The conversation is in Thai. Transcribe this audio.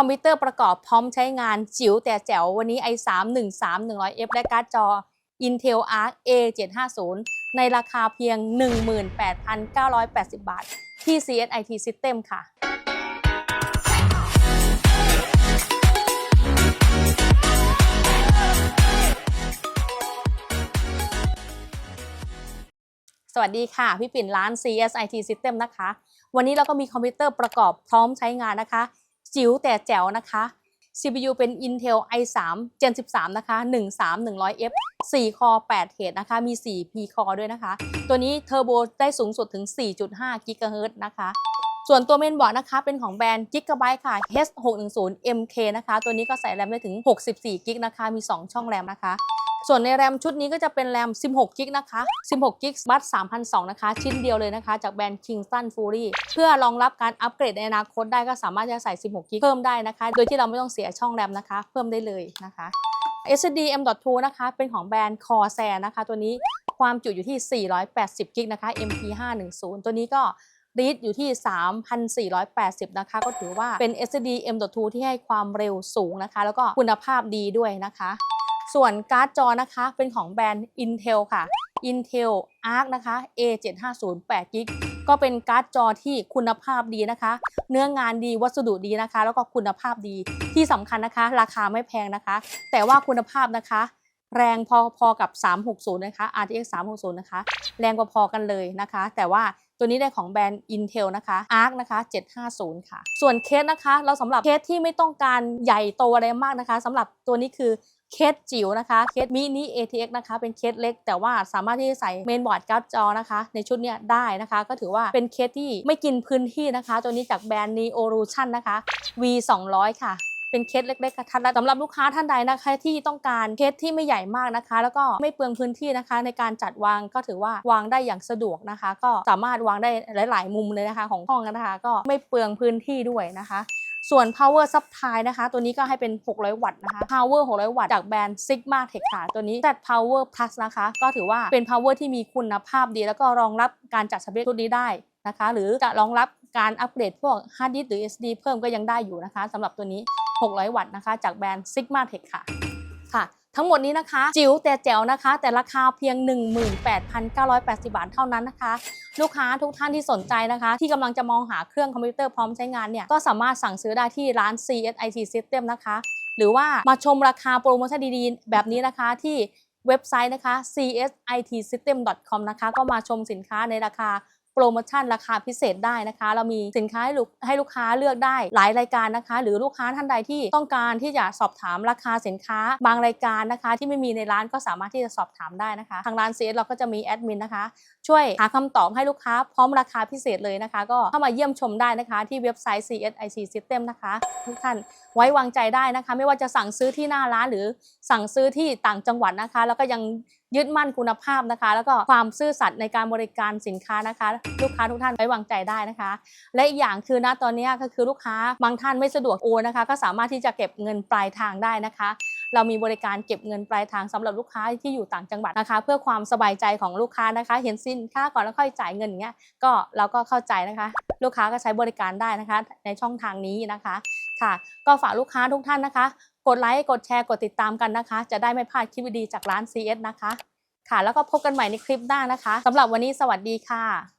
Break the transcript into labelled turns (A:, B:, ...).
A: คอมพิวเตอร์ประกอบพร้อมใช้งานจิ๋วแต่แจ๋ววันนี้ i3 13 100F และการ์ดจอ Intel Arc A750 ในราคาเพียง 18,980 บาท ที่ CSIT System ค่ะสวัสดีค่ะ พี่ปิ่นร้าน CSIT System นะคะ วันนี้เราก็มีคอมพิวเตอร์ประกอบพร้อมใช้งานนะคะ จิ๋วแต่แจ๋วนะคะ CPU เป็น Intel i3 Gen 13 นะคะ 13100F 4 คอ 8เทรดนะคะ มี 4 P คอด้วยนะคะ ตัวนี้เทอร์โบได้สูงสุดถึง 4.5 GHz นะคะ ส่วนตัวเมนบอร์ดนะคะ เป็นของแบรนด์ Gigabyte ค่ะ H610MK นะคะ ตัวนี้ก็ใส่แรมได้ถึง 64กิกนะคะ มี 2 ช่องแรมนะคะ ส่วนในแรมชุดนี้ก็จะเป็นแรม 16กิกนะคะ 16กิกบัต3,200นะคะ ชิ้นเดียวเลยนะคะ จากแบรนด์ Kingston Fury เพื่อรองรับการอัปเกรดในอนาคตได้ก็สามารถจะใส่ 16กิกเพิ่มได้นะคะ โดยที่เราไม่ต้องเสียช่องแรมนะคะ เพิ่มได้เลยนะคะ SSD M.2 นะคะ เป็นของแบรนด์ Corsair นะคะ ตัวนี้ความจุอยู่ที่ 480กิกนะคะ MP510 ตัวนี้ก็รีดอยู่ที่ 3,480 นะคะ ก็ถือว่าเป็น SSD M.2 ที่ให้ความเร็วสูงนะคะ แล้วก็คุณภาพดีด้วยนะคะ ส่วนการ์ดจอนะคะเป็นของแบรนด์ Intel ค่ะ Intel Arc นะคะ A750 8 g b ก็เป็นการ์ดจอที่คุณภาพดีนะคะ เนื้องานดีวัสดุดีนะคะ แล้วก็คุณภาพดีที่สำคัญนะคะ ราคาไม่แพงนะคะ แต่ว่าคุณภาพนะคะ แรงพอๆกับ 360 นะคะ RTX 360 นะคะ แรงพอๆกันเลยนะคะ แต่ว่าตัวนี้ได้ของแบรนด์ Intel นะคะ Arc นะคะ 750 ค่ะ ส่วนเคสนะคะ เราสำหรับเคสที่ไม่ต้องการใหญ่โตอะไรมากนะคะสำหรับตัวนี้คือ เคสจิ๋วนะคะ เคสมินิ ATX นะคะ เป็นเคสเล็ก แต่ว่าสามารถที่จะใส่เมนบอร์ดการ์ดจอนะคะ ในชุดเนี้ยได้นะคะ ก็ถือว่าเป็นเคสที่ไม่กินพื้นที่นะคะ ตัวนี้จากแบรนด์ Neolution นะคะ V 200ค่ะเป็นเคสเล็กๆกระทัดรัดสำหรับลูกค้าท่านใดนะคะที่ต้องการเคสที่ไม่ใหญ่มากนะคะ แล้วก็ไม่เปลืองพื้นที่นะคะ ในการจัดวางก็ถือว่าวางได้อย่างสะดวกนะคะ ก็สามารถวางได้หลาย ๆ มุมเลยนะคะ ของห้องนะคะ ก็ไม่เปลืองพื้นที่ด้วยนะคะ ส่วน power supply นะคะ ตัวนี้ก็ให้เป็น 600 วัตต์นะคะ power 600 วัตต์จากแบรนด์ sigma tech ค่ะ ตัวนี้ Z power plus นะคะ ก็ถือว่าเป็น power ที่มีคุณภาพดี แล้วก็รองรับการจัดสเปคชุดนี้ได้นะคะ หรือจะรองรับการอัปเกรดพวก hard disk หรือ SD เพิ่มก็ยังได้อยู่นะคะสำหรับตัวนี้ 600 วัตต์นะคะ จากแบรนด์ sigma tech ค่ะค่ะ ทั้งหมดนี้นะคะ จิ๋วแต่แจ๋วนะคะ แต่ราคาเพียง 18,980 บาทเท่านั้นนะคะ ลูกค้าทุกท่านที่สนใจนะคะ ที่กำลังจะมองหาเครื่องคอมพิวเตอร์พร้อมใช้งานเนี่ยก็สามารถสั่งซื้อได้ที่ร้าน CSIT System นะคะ หรือว่ามาชมราคาโปรโมชั่นดีๆ แบบนี้นะคะที่เว็บไซต์นะคะ csitsystem.com นะคะ ก็มาชมสินค้าในราคา โปรโมชั่นราคาพิเศษได้นะคะ เรามีสินค้าให้ลูกให้ลูกค้าเลือกได้หลายรายการนะคะ หรือลูกค้าท่านใดที่ต้องการที่จะสอบถามราคาสินค้า บางรายการนะคะ ที่ไม่มีในร้านก็สามารถที่จะสอบถามได้นะคะ ทางร้าน CS เราก็จะมีแอดมินนะคะ ช่วยหาคำตอบให้ลูกค้าพร้อมราคาพิเศษเลยนะคะ ก็เข้ามาเยี่ยมชมได้นะคะ ที่เว็บไซต์ CSIC System นะคะ ทุกท่านไว้วางใจได้นะคะ ไม่ว่าจะสั่งซื้อที่หน้าร้านหรือสั่งซื้อที่ต่างจังหวัดนะคะ แล้วก็ยังยึดมั่นคุณภาพนะคะ แล้วก็ความซื่อสัตย์ในการบริการสินค้านะคะ ลูกค้าทุกท่านไว้วางใจได้นะคะ และอีกอย่างคือณตอนนี้ก็คือลูกค้าบางท่านไม่สะดวกโอนนะคะ ก็สามารถที่จะเก็บเงินปลายทางได้นะคะ เรามีบริการเก็บเงินปลายทางสำหรับลูกค้าที่อยู่ต่างจังหวัดนะคะ เพื่อความสบายใจของลูกค้านะคะ เห็นสินค้าก่อนแล้วค่อยจ่ายเงินอย่างเงี้ยก็เราก็เข้าใจนะคะ ลูกค้าก็ใช้บริการได้นะคะ ในช่องทางนี้นะคะค่ะ ก็ฝากลูกค้าทุกท่านนะคะ กดไลค์ กดแชร์ กดติดตามกันนะคะ จะได้ไม่พลาดคลิปดีๆจากร้าน CS นะคะ ค่ะ แล้วก็พบกันใหม่ในคลิปหน้านะคะสำหรับวันนี้สวัสดีค่ะ